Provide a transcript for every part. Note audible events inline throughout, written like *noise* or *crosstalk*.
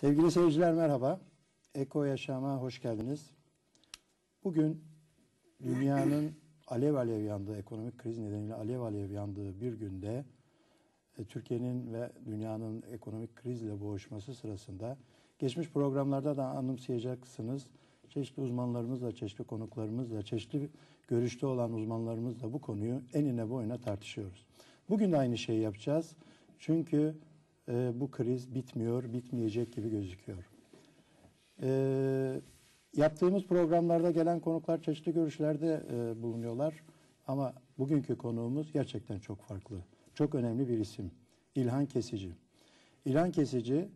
Sevgili seyirciler merhaba. Eko Yaşam'a hoş geldiniz. Bugün dünyanın alev alev yandığı, ekonomik kriz nedeniyle alev alev yandığı bir günde e, Türkiye'nin ve dünyanın ekonomik krizle boğuşması sırasında geçmiş programlarda da anımsayacaksınız. Çeşitli uzmanlarımızla, çeşitli konuklarımızla, çeşitli görüşte olan uzmanlarımızla bu konuyu enine boyuna tartışıyoruz. Bugün de aynı şeyi yapacağız. Çünkü e, bu kriz bitmiyor, bitmeyecek gibi gözüküyor. E, yaptığımız programlarda gelen konuklar çeşitli görüşlerde e, bulunuyorlar. Ama bugünkü konuğumuz gerçekten çok farklı. Çok önemli bir isim. İlhan Kesici. İlhan Kesici,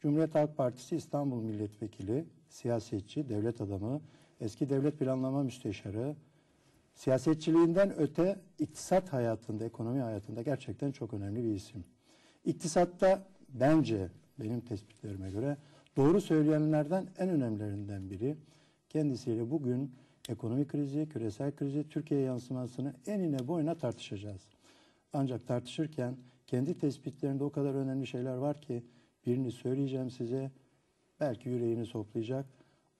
Cumhuriyet Halk Partisi İstanbul Milletvekili, siyasetçi, devlet adamı, eski devlet planlama müsteşarı, siyasetçiliğinden öte iktisat hayatında, ekonomi hayatında gerçekten çok önemli bir isim. İktisatta bence benim tespitlerime göre doğru söyleyenlerden en önemlilerinden biri. Kendisiyle bugün ekonomi krizi, küresel krizi, Türkiye yansımasını enine boyuna tartışacağız. Ancak tartışırken kendi tespitlerinde o kadar önemli şeyler var ki birini söyleyeceğim size belki yüreğini soplayacak.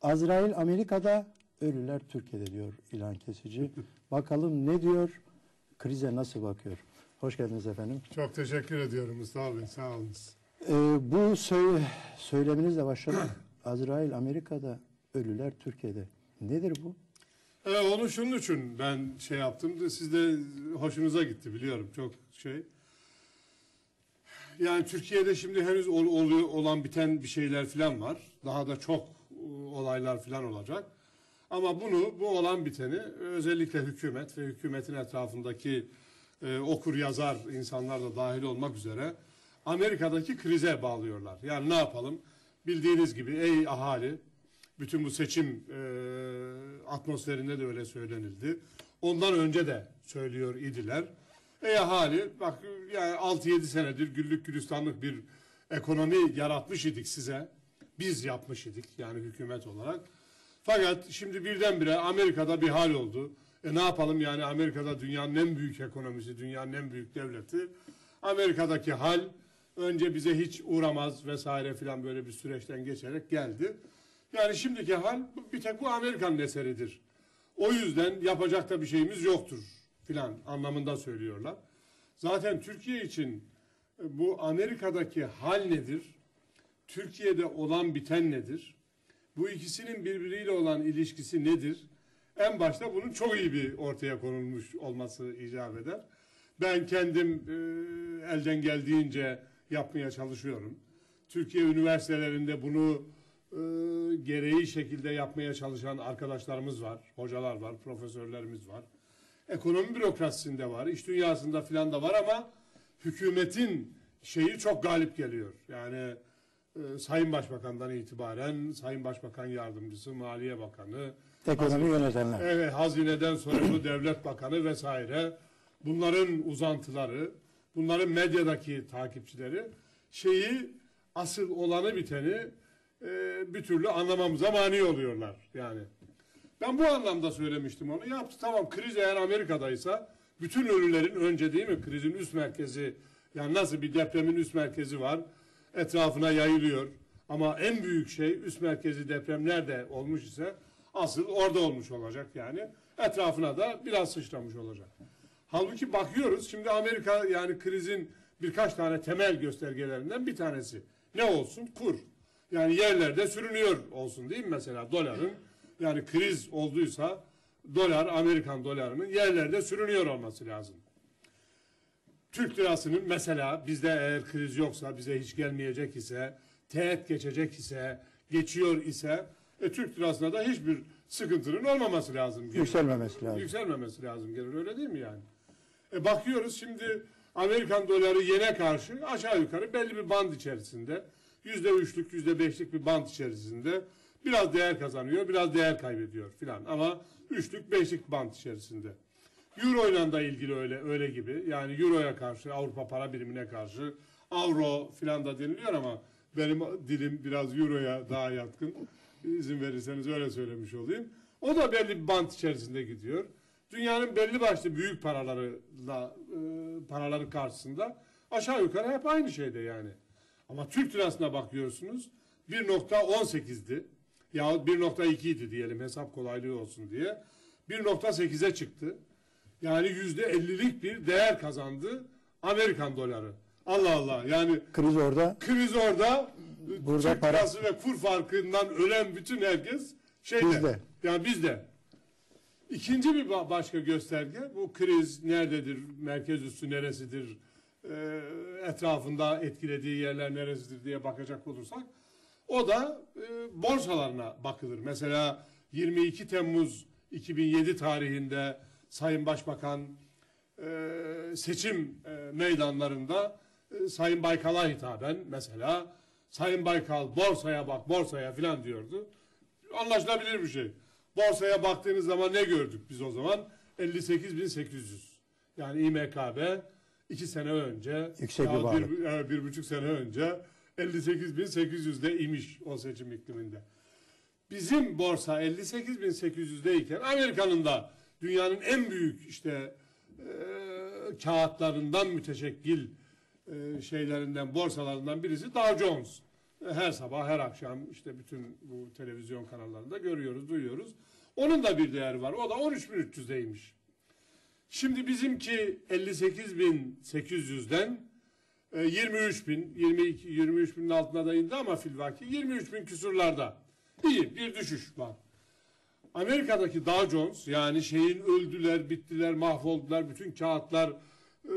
Azrail Amerika'da, ölüler Türkiye'de diyor İlhan Kesici. *laughs* Bakalım ne diyor, krize nasıl bakıyor? Hoş geldiniz efendim. Çok teşekkür ediyorum Mustafa Bey, sağ olunuz. Ee, bu söyle, söyleminizle başladık. *clears throat* Azrail Amerika'da, ölüler Türkiye'de. Nedir bu? Evet, onu şunun için ben şey yaptım da siz de hoşunuza gitti biliyorum çok şey. Yani Türkiye'de şimdi henüz ol, oluyor olan biten bir şeyler falan var. Daha da çok e, olaylar falan olacak. Ama bunu bu olan biteni özellikle hükümet ve hükümetin etrafındaki e, okur yazar insanlar da dahil olmak üzere Amerika'daki krize bağlıyorlar. Yani ne yapalım? Bildiğiniz gibi ey ahali bütün bu seçim e, atmosferinde de öyle söylenildi. Ondan önce de söylüyor idiler. Ey ahali bak yani 6-7 senedir güllük gülistanlık bir ekonomi yaratmış idik size. Biz yapmış idik yani hükümet olarak. Fakat şimdi birdenbire Amerika'da bir hal oldu. E ne yapalım yani Amerika'da dünyanın en büyük ekonomisi, dünyanın en büyük devleti. Amerika'daki hal önce bize hiç uğramaz vesaire filan böyle bir süreçten geçerek geldi. Yani şimdiki hal bir tek bu Amerika'nın eseridir. O yüzden yapacak da bir şeyimiz yoktur filan anlamında söylüyorlar. Zaten Türkiye için e, bu Amerika'daki hal nedir? Türkiye'de olan biten nedir? Bu ikisinin birbiriyle olan ilişkisi nedir? En başta bunun çok iyi bir ortaya konulmuş olması icap eder. Ben kendim e, elden geldiğince yapmaya çalışıyorum. Türkiye üniversitelerinde bunu e, gereği şekilde yapmaya çalışan arkadaşlarımız var, hocalar var, profesörlerimiz var. Ekonomi bürokrasisinde var, iş dünyasında filan da var ama hükümetin şeyi çok galip geliyor. Yani e, Sayın Başbakan'dan itibaren Sayın Başbakan Yardımcısı, Maliye Bakanı, Ekonomi yönetenler. Evet, hazineden sorumlu *clears throat* devlet bakanı vesaire. Bunların uzantıları, bunların medyadaki takipçileri şeyi asıl olanı biteni e, bir türlü anlamamıza mani oluyorlar yani. Ben bu anlamda söylemiştim onu. Yaptı tamam kriz eğer Amerika'daysa bütün ölülerin önce değil mi krizin üst merkezi yani nasıl bir depremin üst merkezi var etrafına yayılıyor. Ama en büyük şey üst merkezi deprem nerede olmuş ise asıl orada olmuş olacak yani. Etrafına da biraz sıçramış olacak. Halbuki bakıyoruz şimdi Amerika yani krizin birkaç tane temel göstergelerinden bir tanesi. Ne olsun? Kur. Yani yerlerde sürünüyor olsun değil mi mesela doların? Yani kriz olduysa dolar, Amerikan dolarının yerlerde sürünüyor olması lazım. Türk lirasının mesela bizde eğer kriz yoksa, bize hiç gelmeyecek ise, teğet geçecek ise, geçiyor ise e, Türk lirasına da hiçbir sıkıntının olmaması lazım. gelir. Yükselmemesi lazım. Yükselmemesi lazım gelir öyle değil mi yani? E, bakıyoruz şimdi Amerikan doları yene karşı aşağı yukarı belli bir band içerisinde. Yüzde üçlük, yüzde beşlik bir band içerisinde. Biraz değer kazanıyor, biraz değer kaybediyor filan. Ama üçlük, beşlik band içerisinde. Euro ile de ilgili öyle öyle gibi. Yani Euro'ya karşı, Avrupa para birimine karşı Avro filan da deniliyor ama benim dilim biraz Euro'ya daha yatkın. İzin verirseniz öyle söylemiş olayım. O da belli bir bant içerisinde gidiyor. Dünyanın belli başlı büyük paralarıyla e, paraları karşısında aşağı yukarı hep aynı şeyde yani. Ama Türk lirasına bakıyorsunuz 1.18'di. Yahut 1.2 idi diyelim hesap kolaylığı olsun diye. 1.8'e çıktı. Yani %50'lik bir değer kazandı Amerikan doları. Allah Allah yani Kriz orada. kriz orada Burada Türk para- ve kur farkından ölen bütün herkes şeyde. Bizde. Yani bizde. İkinci bir ba- başka gösterge bu kriz nerededir, merkez üssü neresidir, e, etrafında etkilediği yerler neresidir diye bakacak olursak o da e, borsalarına bakılır. Mesela 22 Temmuz 2007 tarihinde Sayın Başbakan e, seçim e, meydanlarında e, Sayın Baykal'a hitaben mesela Sayın Baykal borsaya bak borsaya filan diyordu. Anlaşılabilir bir şey. Borsaya baktığınız zaman ne gördük biz o zaman? 58.800. Yani İMKB iki sene önce Yüksek bir varlık. bir, e, bir buçuk sene önce 58.800'de imiş o seçim ikliminde. Bizim borsa 58.800'deyken Amerika'nın da dünyanın en büyük işte e, kağıtlarından müteşekkil e, şeylerinden borsalarından birisi Dow Jones. E, Her sabah her akşam işte bütün bu televizyon kanallarında görüyoruz, duyuyoruz. Onun da bir değeri var. O da 13.300'deymiş. Şimdi bizimki 58.800'den e, 23 bin, 22, 23 binin altına da indi ama filvaki 23 bin küsurlarda. İyi bir düşüş var. Amerika'daki Dow Jones yani şeyin öldüler, bittiler, mahvoldular, bütün kağıtlar e,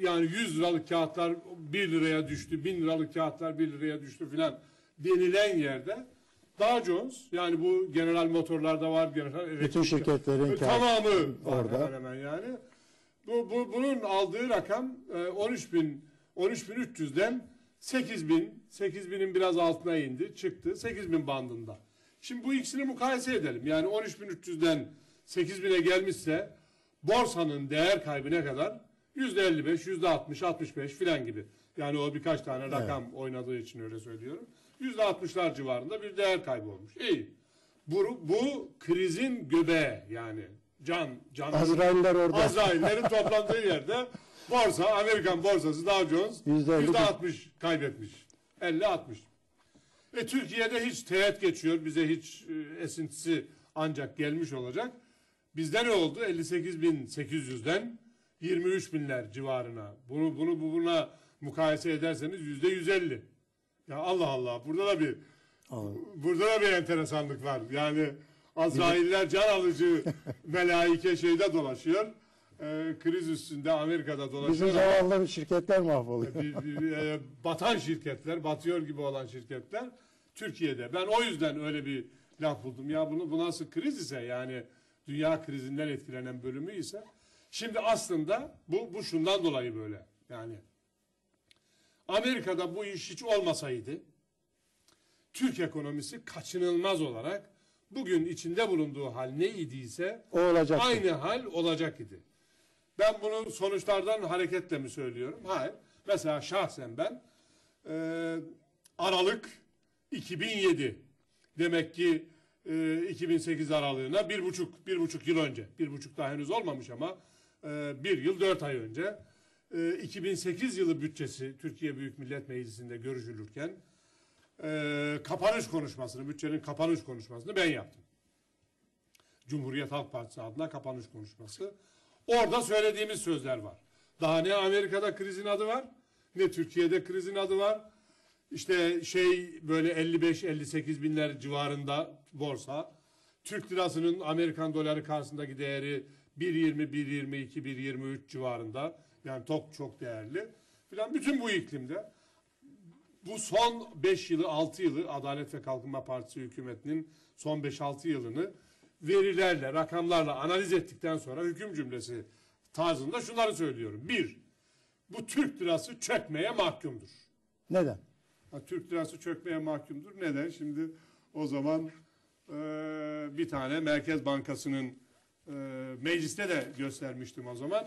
yani 100 liralık kağıtlar 1 liraya düştü, 1000 liralık kağıtlar 1 liraya düştü filan denilen yerde Dow Jones yani bu General Motor'larda var, General Bütün şirketlerin e, tamamı orada. hemen hemen yani. Bu, bu bunun aldığı rakam e, 13 bin 13.300'den 8 bin 8 binin biraz altına indi çıktı 8 bin bandında. Şimdi bu ikisini mukayese edelim. Yani 13.300'den 8 bine gelmişse borsanın değer kaybı ne kadar? %55, %60, 65 filan gibi. Yani o birkaç tane rakam oynadığı için öyle söylüyorum. %60'lar civarında bir değer kaybı olmuş. İyi. Bu, bu krizin göbeği yani can can Azrailler orada. Azraillerin toplandığı yerde borsa, Amerikan borsası Dow Jones Yüzde elli- yüzde 60 kaybetmiş. 50-60. E Türkiye'de hiç teğet geçiyor. Bize hiç e, esintisi ancak gelmiş olacak. Bizde ne oldu? 58.800'den 23 binler civarına. Bunu bunu bu- buna mukayese ederseniz yüzde 150. Ya Allah Allah. Burada da bir Anladım. Burada da bir enteresanlık var. Yani Azrailler can alıcı *laughs* melaike şeyde dolaşıyor. Ee, kriz üstünde Amerika'da Bizim dolaşıyor. ama zavallı şirketler mahvoluyor. e, batan şirketler, batıyor gibi olan şirketler Türkiye'de. Ben o yüzden öyle bir laf buldum. Ya bunu bu nasıl kriz ise yani dünya krizinden etkilenen bölümü ise şimdi aslında bu bu şundan dolayı böyle. Yani Amerika'da bu iş hiç olmasaydı Türk ekonomisi kaçınılmaz olarak bugün içinde bulunduğu hal ne idiyse O olacak. aynı hal olacak idi. Ben bunu sonuçlardan hareketle mi söylüyorum? Hayır. Mesela şahsen ben e, Aralık 2007 demek ki e, 2008 aralığına bir buçuk, bir buçuk yıl önce, bir buçuk daha henüz olmamış ama e, bir yıl dört ay önce e, 2008 yılı bütçesi Türkiye Büyük Millet Meclisi'nde görüşülürken e, kapanış konuşmasını, bütçenin kapanış konuşmasını ben yaptım. Cumhuriyet Halk Partisi adına kapanış konuşması. Orada söylediğimiz sözler var. Daha ne Amerika'da krizin adı var, ne Türkiye'de krizin adı var. İşte şey böyle 55-58 binler civarında borsa. Türk lirasının Amerikan doları karşısındaki değeri 1.20, 1.22, 1.23 civarında. Yani çok çok değerli. Filan bütün bu iklimde bu son 5 yılı 6 yılı Adalet ve Kalkınma Partisi hükümetinin son 5-6 yılını verilerle, rakamlarla analiz ettikten sonra hüküm cümlesi tarzında şunları söylüyorum. Bir, bu Türk lirası çökmeye mahkumdur. Neden? Ha, Türk lirası çökmeye mahkumdur. Neden? Şimdi o zaman e, bir tane Merkez Bankası'nın e, mecliste de göstermiştim o zaman.